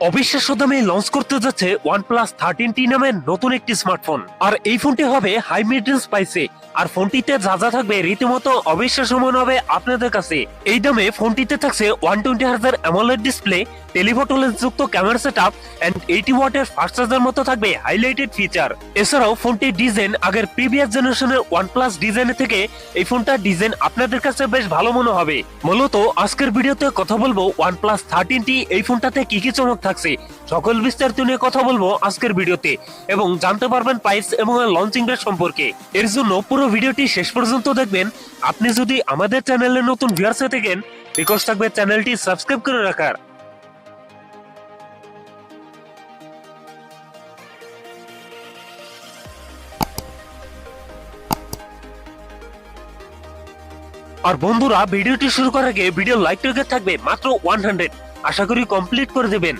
অবিশ্বাস্য দামে লঞ্চ করতে যাচ্ছে ওয়ান প্লাস থার্টিন টি নামের নতুন একটি স্মার্টফোন আর এই ফোনটি হবে হাই মেনটেন্স পাইছে আর ফোনটিতে যা যা থাকবে রীতিমতো অবিশ্বাস্য মনে হবে আপনাদের কাছে। এই দামে ফোনটিতে থাকছে ওয়ান টোয়েন্টি হাজার অ্যামোলেড ডিসপ্লে টেলিফোটো যুক্ত camera set up and eighty ওয়াটের ফাস্ট চার্জার মতো থাকবে হাইলাইটেড ফিচার এছাড়াও ফোনটির ডিজাইন আগের প্রিভিয়াস জেনারেশনের ওয়ান প্লাস ডিজাইনের থেকে এই ফোনটার ডিজাইন আপনাদের কাছে বেশ ভালো মনে হবে। মূলত আজকের ভিডিওতে কথা বলব ওয়ান প্লাস থার্টিন টি এই ফোনটাতে কি কি চমক থাকছে। সকল বিস্তারিত নিয়ে কথা বলব আজকের ভিডিওতে এবং জানতে পারবেন প্রাইস এবং লঞ্চিং ডেট সম্পর্কে। এর জন্য পুরো ভিডিওটি শেষ পর্যন্ত দেখবেন। আপনি যদি আমাদের চ্যানেলে নতুন ভিউয়ার্স হয়ে থাকেন রিকোয়েস্ট থাকবে চ্যানেলটি সাবস্ক্রাইব করে রাখার। আর বন্ধুরা, ভিডিওটি শুরু করার আগে ভিডিও লাইক টার্গেট থাকবে মাত্র ওয়ান হান্ড্রেড আশা করি কমপ্লিট করে দেবেন।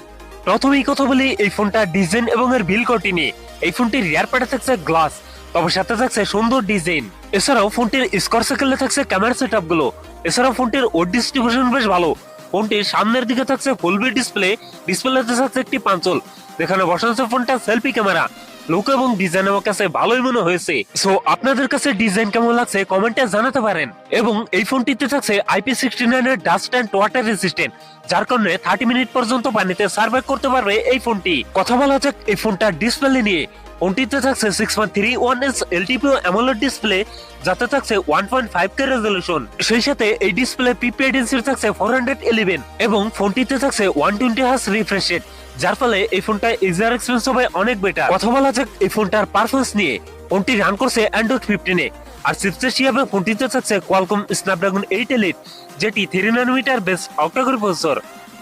প্রথমেই কথা বলি এই ফোনটা ডিজাইন এবং এর বিল কোয়ালিটি নিয়ে। এই ফোনটির রিয়ার পার্টে থাকছে গ্লাস তবে সাথে থাকছে সুন্দর ডিজাইন। এছাড়াও ফোনটির স্কোর সাইকেলে থাকছে ক্যামেরা সেটগুলো এছাড়াও ফোনটির ও ডিস্ট্রিবিউশন বেশ ভালো। ফোনটির সামনের দিকে থাকছে ফুল বি ডিসপ্লে ডিসপ্লেতে থাকছে একটি পাঞ্চল। যেখানে বসানো ফোনটা সেলফি ক্যামেরা লুক এবং ডিজাইন আমার কাছে ভালোই মনে হয়েছে। সো আপনাদের কাছে ডিজাইন কেমন লাগছে কমেন্টে জানাতে পারেন। এবং এই ফোনটিতে থাকছে আইপি সিক্সটি নাইনের ডাস্ট অ্যান্ড ওয়াটার রেসিস্ট্যান্ট যার কারণে থার্টি মিনিট পর্যন্ত পানিতে সার্ভাইভ করতে পারবে এই ফোনটি। কথা বলা যাক এই ফোনটার ডিসপ্লে নিয়ে। ফোনটিতে থাকছে six point three one S LTPO AMOLED display যাতে থাকছে one point five K resolution সেই সাথে এই ডিসপ্লে পিপিআই ডেন্সিটি থাকছে ফোর হান্ড্রেড ইলেভেন এবং ফোনটিতে থাকছে one twenty hertz refresh rate যার ফলে এই ফোনটা ইউজার এক্সপিরিয়েন্স হবে অনেক বেটার কথা বলা যাক এই ফোনটার পারফরমেন্স নিয়ে। ফোনটি রান করছে অ্যান্ড্রয়েড ফিফটিনে আর চিপসেট হিসাবে ফোনটিতে থাকছে কোয়ালকম স্ন্যাপড্রাগন এইট এলিট যেটি three nanometre base octacore processor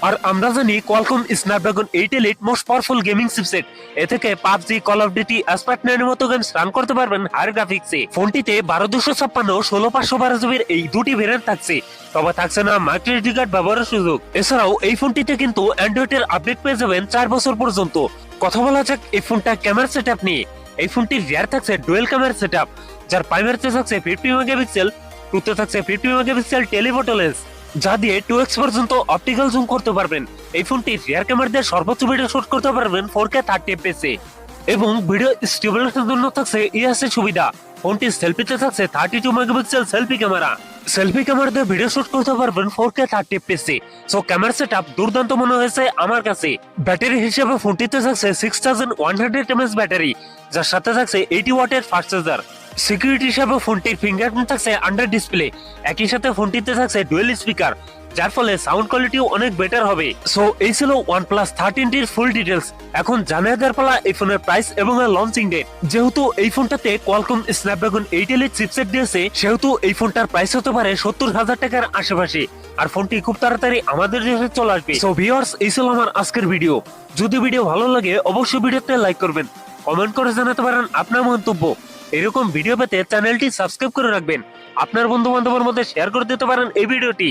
আর আমরা জানি Qualcomm Snapdragon eight elite most powerful gaming chipset এ থেকে PUBG call of duty asphalt নাইনের মতো গেমস রান করতে পারবেন হায়ার গ্রাফিক্সে ফোনটিতে বারো দুশো ছাপ্পান্ন, ষোলো পাঁচশো বারো জিবির এই দুটি ভেরিয়েন্ট থাকছে। তবে থাকছে না মাইক্রোএসডি কার্ড ব্যবহারের সুযোগ। এছাড়াও এই ফোনটিতে কিন্তু অ্যান্ড্রয়েডের আপডেট পেয়ে যাবেন চার বছর পর্যন্ত। কথা বলা যাক এই ফোনটা ক্যামেরা সেট আপ নিয়ে। এই ফোনটির রিয়ার থাকছে ডুয়েল ক্যামেরা সেট আপ যার প্রাইমারিতে থাকছে ফিফটি মেগাপিক্সেল টুতে থাকছে ফিফটি মেগাপিক্সেল টেলিফোটো লেন্স যা দিয়ে টু এক্স পর্যন্ত অপটিক্যাল জুম করতে পারবেন। এই ফোনটির রিয়ার ক্যামেরা দিয়ে সর্বোচ্চ ভিডিও শুট করতে পারবেন ফোর কে থার্টি এফপিএসে এবং ভিডিও স্টেবিলাইজেশনের জন্য থাকছে ইএসএ সুবিধা। ফোনটি সেলফিতে থাকছে thirty two megapixel selfie camera selfie camera দিয়ে ভিডিও শুট করতে পারবেন ফোর কে থার্টি এফপিএসে সো ক্যামেরা সেট আপ দুর্দান্ত মনে হয়েছে আমার কাছে। ব্যাটারি হিসেবে ফোনটিতে থাকছে six thousand one hundred mAh battery, যার সাথে থাকছে এইটি ওয়াটের ফাস্ট চার্জার সিকিউরিটি হিসাবে ফোনটির ফিঙ্গারপ্রিন্ট থাকছে আন্ডার ডিসপ্লে একই সাথে ফোনটিতে থাকছে ডুয়েল স্পিকার যার ফলে সাউন্ড কোয়ালিটিও অনেক বেটার হবে। সো এই ছিল ওয়ান প্লাস থার্টিন টির ফুল ডিটেলস এখন জানিয়ে দেওয়ার পালা এই ফোনের প্রাইস এবং এর লঞ্চিং ডেট যেহেতু এই ফোনটাতে Qualcomm Snapdragon eight L chipset দিয়েছে, সেহেতু এই ফোনটার প্রাইস হতে পারে সত্তর হাজার টাকার আশেপাশে। আর ফোনটি খুব তাড়াতাড়ি আমাদের দেশে চলে আসবে। সো ভিউয়ার্স এই ছিল আমার আজকের ভিডিও যদি ভিডিও ভালো লাগে, অবশ্যই ভিডিওতে লাইক করবেন। কমেন্ট করে জানাতে পারেন আপনার মন্তব্য। এরকম ভিডিও পেতে চ্যানেলটি সাবস্ক্রাইব করে রাখবেন। আপনার বন্ধু বান্ধবের মধ্যে শেয়ার করে দিতে পারেন এই ভিডিওটি